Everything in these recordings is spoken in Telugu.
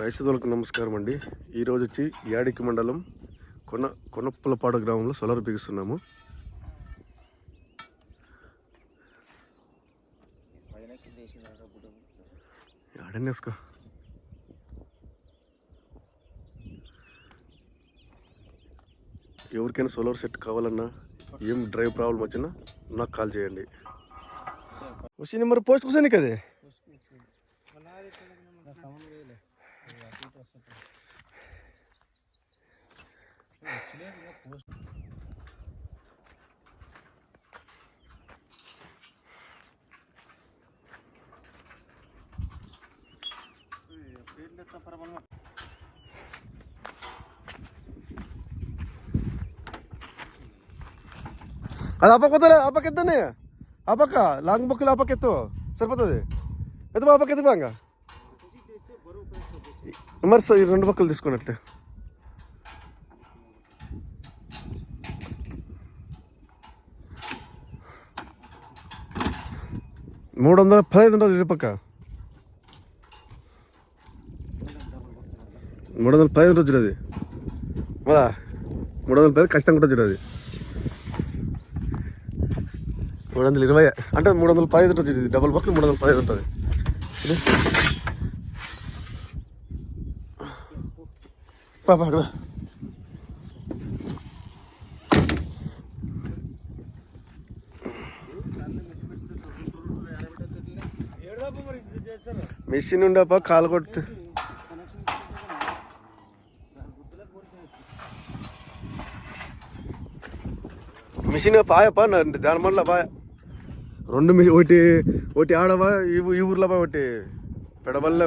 రైతులకు నమస్కారం అండి. ఈరోజు వచ్చి యాడికి మండలం కొన కొనప్పలపాడు గ్రామంలో సోలార్ బిగిస్తున్నాము. ఎవరికైనా సోలార్ సెట్ కావాలన్నా ఏం డ్రైవ్ ప్రాబ్లం వచ్చినా నాకు కాల్ చేయండి. వచ్చి మరి పోస్ట్ కూర్చొని కదే అది ఆ పక్క వద్దులే ఆ పక్క ఎత్తానే ఆ పక్క లాంగ్ బొక్కులు ఆ పక్క ఎత్తు సరిపోతుంది ఎత్తు ఆ పక్క ఎత్తు బాగా మరి ఈ రెండు పక్కలు తీసుకున్నట్లే మూడు వందల పదహైదు ఉండదు ఇటు పక్క. మూడు వందల పదిహేను రోజులు అది. మరా మూడు వందల పది ఖచ్చితంగా ఉంటుంది చూడు మూడు వందల ఇరవై అంటే మూడు వందల పదిహేను ఉంటుంది డబల్ డబుల్ పక్కన మూడు వందల పదిహేను ఉంటుంది. పాపా అక్కడ మిషన్ ఉండపా కాలు కొట్టు. మిషన్ పాయపా దాని మళ్ళీ పాయ. రెండు మిషన్ ఒకటి ఒకటి ఆడవా ఈ ఈ ఊర్లో ఒకటి. పెడవల్లే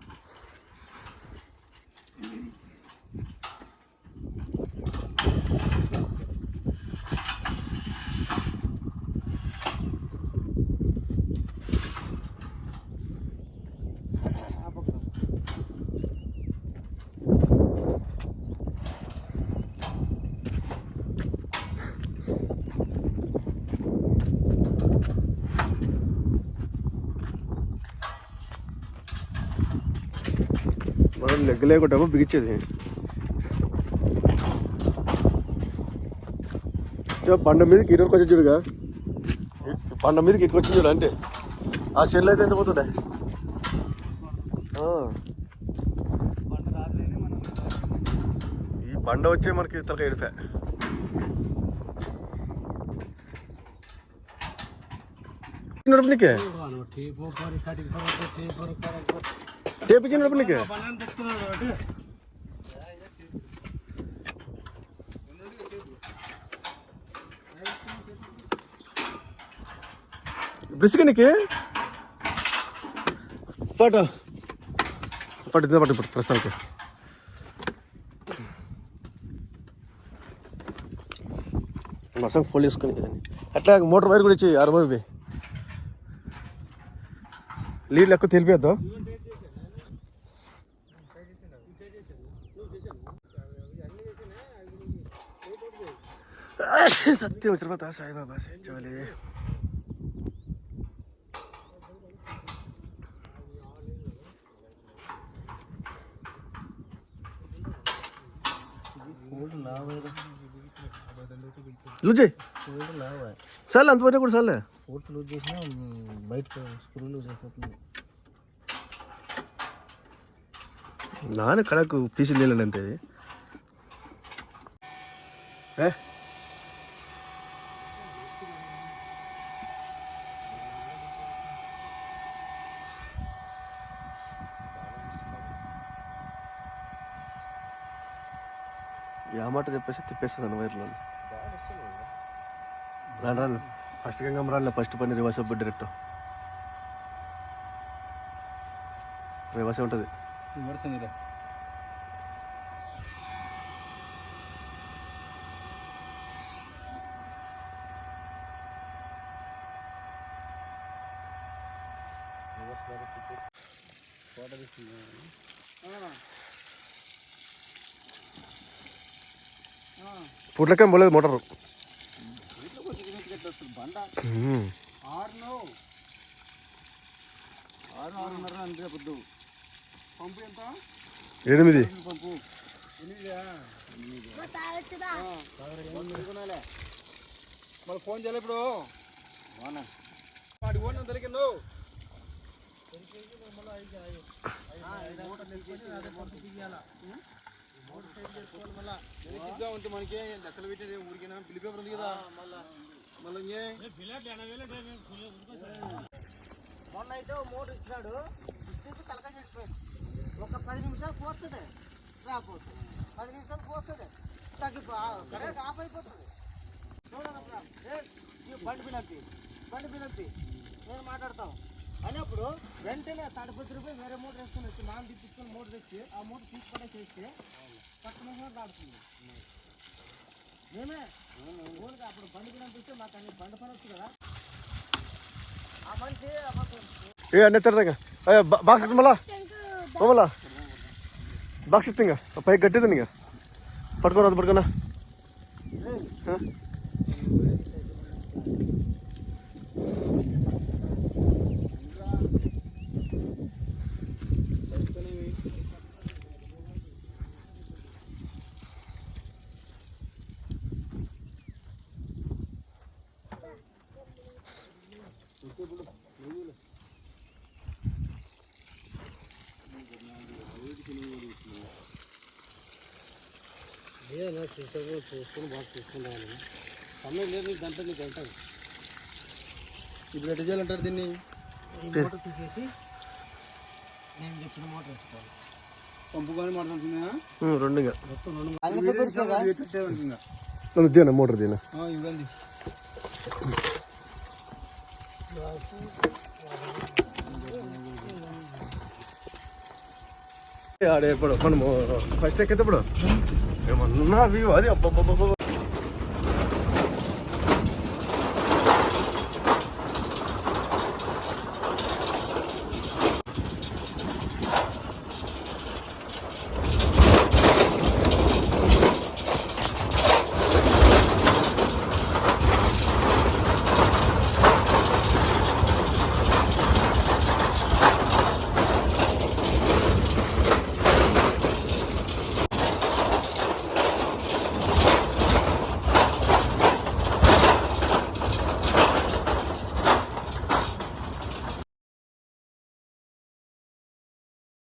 లెగ్ లేకుండా బిగించేది. చో, బండ మీదకి ఇటు వచ్చి చూడుగా. బండ మీదకి ఎక్కువ వచ్చి చూడు అంటే ఆ సెల్ అయితే ఎంత పోతుండే? ఈ బండ వచ్చే మనకి తలక ఎడిపా నీకే టేప్ ఇచ్చినప్పుడు నీకే బ్రిస్క్ నీకు? పాట పట్టు ఇదే పట్టు పట్టు. ప్రస్తుతానికి మసం ఫోల్ చేసుకుని అట్లా మోటార్ వైర్ కూడా ఇచ్చి అరవై లీడ్లు ఎక్కువ తెలిపేద్దాం సత్యం తిరుపతి సాయిబాబా చవలే లూజే సార్ అంతవరకు కూడా సార్లే ఫోర్త్ లూజ్ చేసినా బయట స్క్రూ లూజ్ అయిపోతుంది నాన్న కడకు పీసీ నీళ్ళండి అంతే ఏ ఆ మాట చెప్పేసి తిప్పేస్తుంది వైర్లో. రాను రాను. ఫస్ట్ గంగమ్మ రాను ఫస్ట్ పని రివర్స్ అప్పుడు డైరెక్ట్ రివర్స్ ఉంటుంది. విమర్శందిలే ఫోటో తీసుకుందా పుట్లకేం పోలేదు మోటారు ఇట్లా కొంచెం కిందకి ఎట్లా వస్తుంది బండ ఉమ్. ఆరు నువ్వు ఆరు ఆరున్నర అంతే పొద్దు. పంపు ఎంత? ఎనిమిది. పంపు. ఎనిమిదా? మళ్ళీ ఫోన్ చేయాలి ఇప్పుడు. వాడి ఫోన్ ఉంటే మనకి లెక్కలు పెట్టేది ఊరికైనా బిల్లు పేపర్ ఉంది కదా. మళ్ళీ మొన్న అయితే ఓ ఇచ్చినాడు ఇచ్చేసి తలక చేసిపోయాడు ఒక పది నిమిషాలు పోస్తుంది రాకపోతుంది పది నిమిషాలు పోస్తుంది తగ్గిపో కరెక్ట్ ఆఫ్ అయిపోతుంది. చూడగలరా ఏ ఈ బండి పిల్లకి బండి పిల్లకి నేను మాట్లాడతాం అయినప్పుడు వెంటనే తడపతి రూపాయలు వేరే మోటార్ వేసుకొని వచ్చి నాన్న తిప్పించుకొని మోటార్ తెచ్చి ఆ మోటార్ తీసుకుంటే చేస్తే పక్కన దాడుతుంది మేమే ఊరికి అప్పుడు బండి పిల్లలు చూస్తే మాకు అన్ని బండి పని వచ్చు కదా ఆ మనిషి అబద్ధం ఏ అన్నీ ఎత్తాడు బాక్స్ కట్టు మళ్ళా ఓ మళ్ళా బాక్స్ ఎత్తు ఇంకా పైకి కట్టేది ఇంకా పట్టుకోరా అది పట్టుకోనా ఆ? ఏదైనా చూసుకొని చూసుకొని బాగా చూసుకుంటాను సమయం లేదు నీకు గంట నీకు గంట ఇప్పుడు ఎట్లా చేయాలంటారు దీన్ని? మోటార్ తీసేసి నేను చెప్పిన మోటార్ వేసుకోవాలి. పంపుకొని మాట్లాడుతుందా ఉమ్, రెండు ఇంకా మొత్తం రెండు నన్ను దీనా? మోటార్ దీనా? ఇవ్వండి. ఆడే ఇప్పుడు మనము ఫస్ట్ ఎక్కేటప్పుడు? ఏమన్నా వ్యూ అది అబ్బా